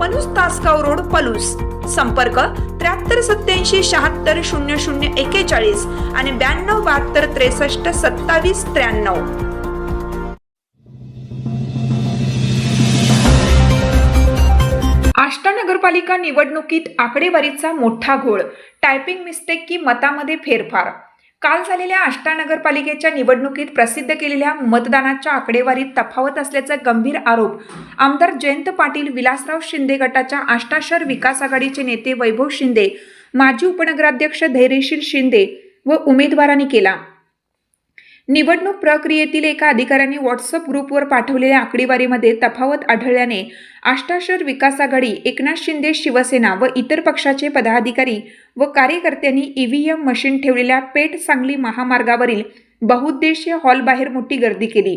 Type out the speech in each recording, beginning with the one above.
Palus Tasgaon road Palus. संपर्क त्र्याहत्तर सत्याऐंशी शहात्तर शून्य शून्य एकेचाळीस आणि ब्याण्णव बहात्तर त्रेसष्ट सत्तावीस त्र्याण्णव. आष्टा नगरपालिका निवडणुकीत आकडेवारीचा मोठा घोळ. टायपिंग मिस्टेक की मतामध्ये फेरफार? काल झालेल्या आष्टा नगरपालिकेच्या निवडणुकीत प्रसिद्ध केलेल्या मतदानाच्या आकडेवारीत तफावत असल्याचा गंभीर आरोप आमदार जयंत पाटील विलासराव शिंदे गटाच्या आष्टा शहर विकास आघाडीचे नेते वैभव शिंदे माजी उपनगराध्यक्ष धैर्यशील शिंदे व उमेदवारांनी केला. निवडणूक प्रक्रियेतील एका अधिकाऱ्यांनी व्हॉट्सअप ग्रुपवर पाठवलेल्या आकडेवारीमध्ये तफावत आढळल्याने आष्टाशर विकास आघाडी एकनाथ शिंदे शिवसेना व इतर पक्षाचे पदाधिकारी व कार्यकर्त्यांनी ईव्हीएम मशीन ठेवलेल्या पेठ सांगली महामार्गावरील बहुउद्देशीय हॉलबाहेर मोठी गर्दी केली.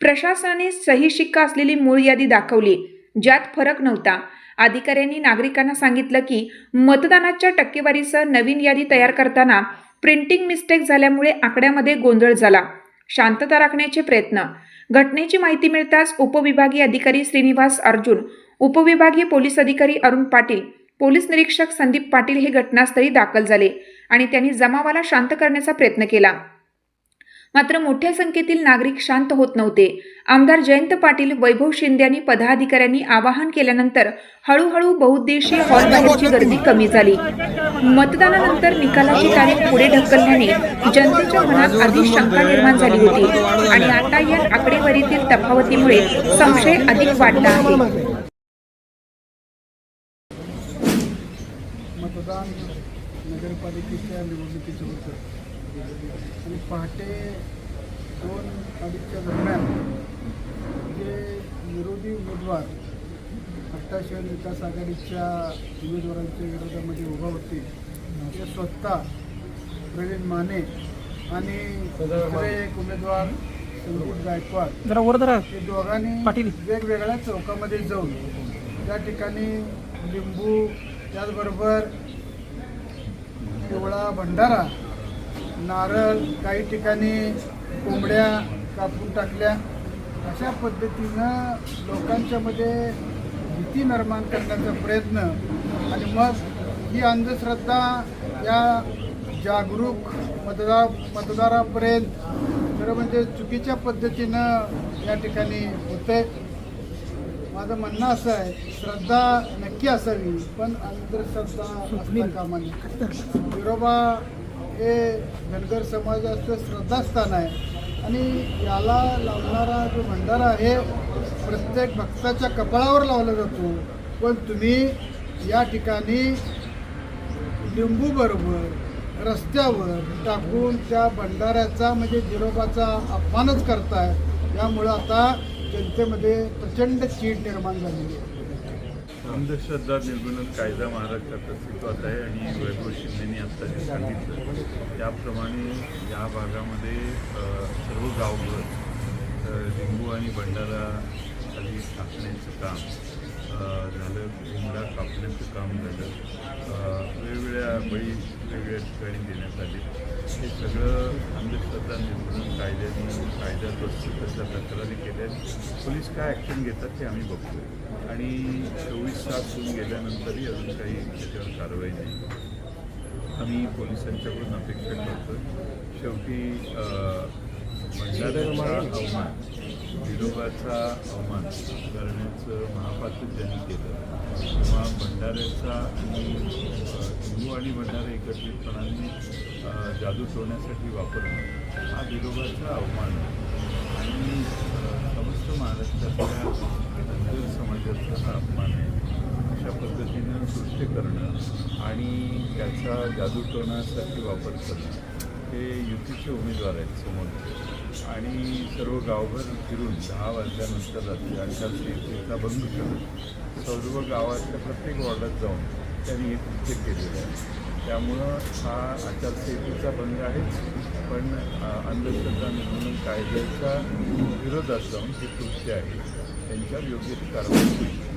प्रशासनाने सही शिक्का असलेली मूळ यादी दाखवली. ज्यात फरक नव्हता. अधिकाऱ्यांनी नागरिकांना सांगितलं की मतदानाच्या टक्केवारीसह नवीन यादी तयार करताना प्रिंटिंग मिस्टेक झाल्यामुळे आकड्यामध्ये गोंधळ झाला. शांतता राखण्याचे प्रयत्न. घटनेची माहिती मिळताच उपविभागीय अधिकारी श्रीनिवास अर्जुन उपविभागीय पोलीस अधिकारी अरुण पाटील पोलीस निरीक्षक संदीप पाटील हे घटनास्थळी दाखल झाले आणि त्यांनी जमावाला शांत करण्याचा प्रयत्न केला. मात्र मोठ्या संख्येतील नागरिक शांत होत नव्हते. आमदार जयंत पाटील वैभव शिंदे यांनी पदाधिकाऱ्यांनी आवाहन केल्यानंतर हळूहळू बहुउद्देशीय हॉलबाहेरची गर्दी कमी झाली. मतदानानंतर निकालाची तारीख पुढे ढकलल्याने जनतेच्या मनात अधिक शंका निर्माण झाली होती आणि आता या आकडेवारीतील तफावतीमुळे संशय अधिक वाढला आहे. मतदान नगरपालिकेच्या निवडणुकीचं होतं. आणि पहाटे दोन अडीचच्या दरम्यान जे विरोधी उमेदवार शहर विकास आघाडीच्या उमेदवारांच्या विरोधामध्ये उभा होते ते स्वतः प्रवीण माने आणि दुसरे एक उमेदवार संदीप गायकवाड हे दोघांनी पाटील. वेगवेगळ्या चौकामध्ये जाऊन त्या ठिकाणी लिंबू त्याचबरोबर पिवळा भंडारा नारळ काही ठिकाणी कोंबड्या कापून टाकल्या. अशा पद्धतीनं लोकांच्या मध्ये भीती निर्माण करण्याचा प्रयत्न आणि मग ही अंधश्रद्धा या जागरूक मतदार मतदारापर्यंत खरं म्हणजे चुकीच्या पद्धतीनं या ठिकाणी होते माझं म्हणणं असं आहे श्रद्धा नक्की असावी पण अंधश्रद्धा असता कामा नये विरोबा हे धनगर समाजाचं श्रद्धास्थान आहे. आणि याला लावणारा जो भंडारा आहे प्रत्येक भक्ताच्या कपाळावर लावला जातो. पण तुम्ही या ठिकाणी लिंबूबरोबर रस्त्यावर टाकून त्या भंडाऱ्याचा म्हणजे जिरोबाचा अपमानच करताय. यामुळं आता जनतेमध्ये प्रचंड चीड निर्माण झालेली आहे. अंधश्रद्धा निर्मूलन कायदा महाराष्ट्रात अस्तित्वात आहे आणि वैभव शिंदेनी आत्ता जे सांगितलं. त्याप्रमाणे या भागामध्ये सर्व गावभर लिंबू आणि भंडारा खाली टाकण्याचं काम झालं लिंबडा कापण्याचं काम झालं. वेगवेगळ्या बळी वेगवेगळ्या ठिकाणी देण्यात आले. हे सगळं अंधश्रद्धा निर्मूलन कायद्याने कायद्यात वस्तू तक्रारी केल्या पोलीस काय ॲक्शन घेतात ते आम्ही बघतो आणि चोवीस तास होऊन गेल्यानंतरही अजून काही त्याच्यावर कारवाई नाही. आम्ही पोलिसांच्याकडून अपेक्षा करतो शेवटी भंडाऱ्याचा अवमान विरोबाचा अवमान करण्याचं महापात्र ज्यांनी केलं. किंवा भंडाऱ्याचा आणि हिंदू आणि भंडारा एकत्रितपणाने जादू ठेवण्यासाठी वापरणं हा विरोबाचा अवमान आहे. आणि अ, महाराष्ट्रातल्या धनगर समाजाचा हा अपमान आहे. अशा पद्धतीनं कृत्य करणं आणि त्याचा जादू वापर करणं हे युतीचे उमेदवार आहेत समोर. आणि सर्व गावभर फिरून दहा वाजल्यानंतर रात्री आचारसंहितेचा बंद करून सर्व गावाच्या प्रत्येक वॉर्डात जाऊन त्यांनी हे कृत्य केलेलं आहे. त्यामुळं हा आचारसंहितेचा भंग आहेच. पण अंधश्रद्धा निर्मूलन कायद्याच्या विरोधात जाऊन हे कृत्य आहे. त्यांच्यावर योग्य ती कारवाई होईल